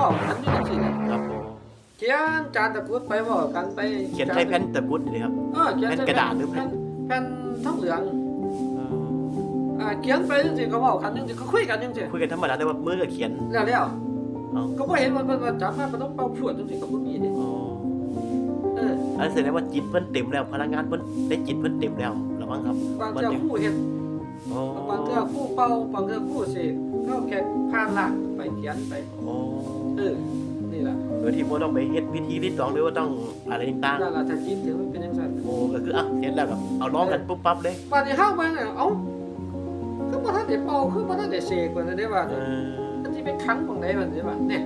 ว้ากันอยู่จังซี่แหละครับผมเขียนจานตะกรุดไปเว้ากันไปเขียนใช้แผ่นตะกรุดเลยครับ เออเขียนแผ่นใช้กระดาษหรือแผ่แผ่นนแผ่นทองเหลืองเอออ่าเขียนไปจังซี่ก็เว้ากันจังซี่ก็คุยกันจังซี่คุยกันธรรมดาแต่ว่ามือก็เขียนแล้วแล้วเอ้าก็บ่เห็นว่าเพิ่นว่าจับมาเพิ่นต้องเป่าพรวดจังซี่ก็บ่มีเด้อ๋อเอออันนแสดงว่าจิตเพิ่นเต็มแล้วพลังงานเพิ่นได้จิตเพิ่นเต็มแล้วระวังครับบางเทื่อคู่เฮ็ด โอ้บางเทื่อคู่เป่าบางเทื่อคู่เสกเข้าแค่ผ่านล่างไปเขียนไปโอ้เออนี่ล่ะโดยที่บ่ต้องไปเฮ็ดวิธีที่สองหรือว่าต้องอะไรต่างนั่นล่ะถ้าจิตถึงมันเป็นจังซั่นๆโอ้ก็คืออะเห็นแล้วแบบเอาร้องกันปุ๊บปั๊บเลยป่านนี้เฮาไปน่ะเอ้าคือบ่ทันได้เป่าคือบ่ทันได้เสกว่านั่นเด้ว่าเออมันสิไปขังตรงไหนมันสิว่าเนี่ย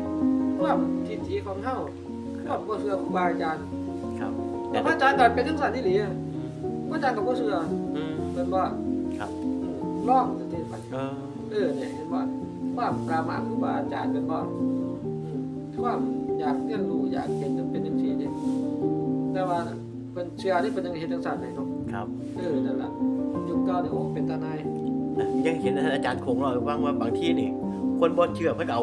ความทิฏฐิของเฮาความบ่เชื่อครูบาอาจารย์ ครับแต่พระอาจารย์ก็เป็นจังซั่นนี่หลีอะพระอาจารย์ก็บ่เชื่ออืม เพิ่นว่าครับ อืมลองจังซี่ไปเออเออเนี่ยเห็นบ่ความปรามาสครูบาอาจารย์เป็นบ่อืมความอยากเรียนรู้อยากเห็นจังเป็นจังซี่เด้แต่ว่าเพิ่นเชื่อที่เพิ่นยังเฮ็ดจังซั่นได้เนาะครับเออนั่นล่ะยุคเก่านี่โอ้เป็นตาหนายยังเห็นอาจารย์คงเล่าให้ฟังว่าบางที่นี่ คนบ่เชื่อเพิ่นเอา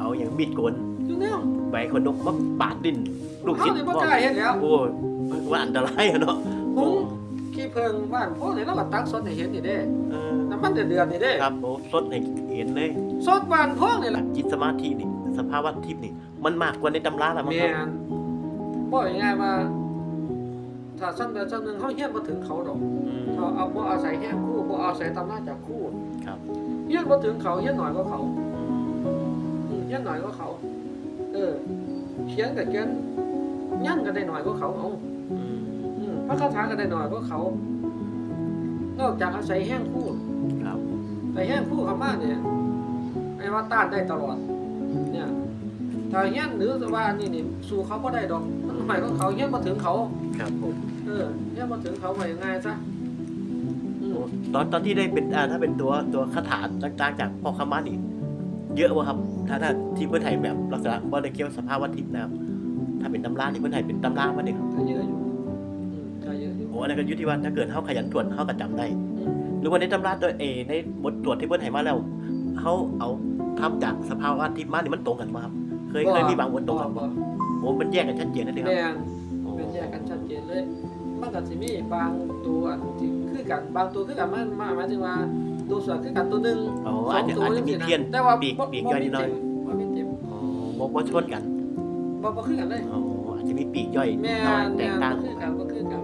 เอาอย่างมีดโกนอยู่แนวใบคนนกมาปาดดินลูกเฮาศิษย์นี่บ่กล้าเฮ็ดแล้วโอ้ยว่าอันตรายอะเนาะหุง ขี้เพิงบ้านพวกนี้เราก็ตักสดให้เห็นนี่เด้เออน้ำมันเดือดๆนี่เด้ครับโอ้สดให้เห็นเลยสดบ้านพวกนี่แหละจิตสมาธินี่สภาวะทิพย์นี่ มันมากกว่าในตำราแล้วมั้งแม่ครับนบอกง่ายๆว่าถ้าสั้นแต่สั้นหนึงเขาเฮี้ยนบ่ถึงเขาดอกอืม เขาเอาบ่อาศัยแห้งคู่บ่อาศัยตำราจากคู่ครับ เฮี้ยนบ่ถึงเขาเฮี้ยนหน่อยกว่าเขา อืมเฮี้ยนหน่อยกว่าเขา เออเขียนก็เขียนยันก็ได้หน่อยกว่าเขาเอาอืมอืม พระคาถาก็ได้หน่อยกว่าเขา นอกจากอาศัยแห้งคู่ครับ แต่แห้งคู่เขามากเนี่ยไอ้ว่าต้านได้ตลอด เนี่ยถ้าเฮี้ยนหรือว่านี่นี่สู้เขาบ่ได้ดอกมันหมายก็เขาเฮี้ยนมาถึงเขาครับผมเออเฮี้ยนมาถึงเขาว่ายังไงซะอืมโอ้ตอนตอนที่ได้เป็นอ่าถ้าเป็นตัวตัวคาถาต่างๆจากพ่อคำมานี่เยอะวะครับ ถ้าถ้าที่เพื่อนไทยแบบลักษณะว่าได้เกี่ยวสภาวะทิพย์นะครับถ้าเป็นตำราที่เพื่อนไทยเป็นตำรามาเนี่ยครับก็เยอะอยู่อืม ก็เยอะอยู่โอ้อันนั้นก็อยุติว่าถ้าเกิดเขาขยันตรวจเขาก็จำได้อืมหรือว่าในตำราตัวเอในบทตรวจที่เพื่อนไทยมาแล้วเขาเอาทำจากสภาวะทิพย์มานี่มันตรงกันไหมครับเคยเคยมีบางบทตรงกันบ่ปะโอ้มันแยกกันชัดเจนนั่นเองคแม่รับนโอ้เป็นแยกกันชัดเจนเลย มันก็สิมีบางตัวที่คือกันบางตัวคือกันมันมาหมายถึงว่าตัวส่วนคือกันตัวหนึงโอ้สออาจงจะตัวอาจจะจังมีซี่นะเพี้ยน แต่ว่าปีกบ่ปีกบ่ย่อยมีนิดหน่อยเต็มบ่มีเต็มโอ้บ่บ่ชนกันบ่บ่คือกันเลยโอ้อา จจะมีปีกย่อยแม่น้อยนแตแม่กนต่างบ่คือกันบ่คือกัน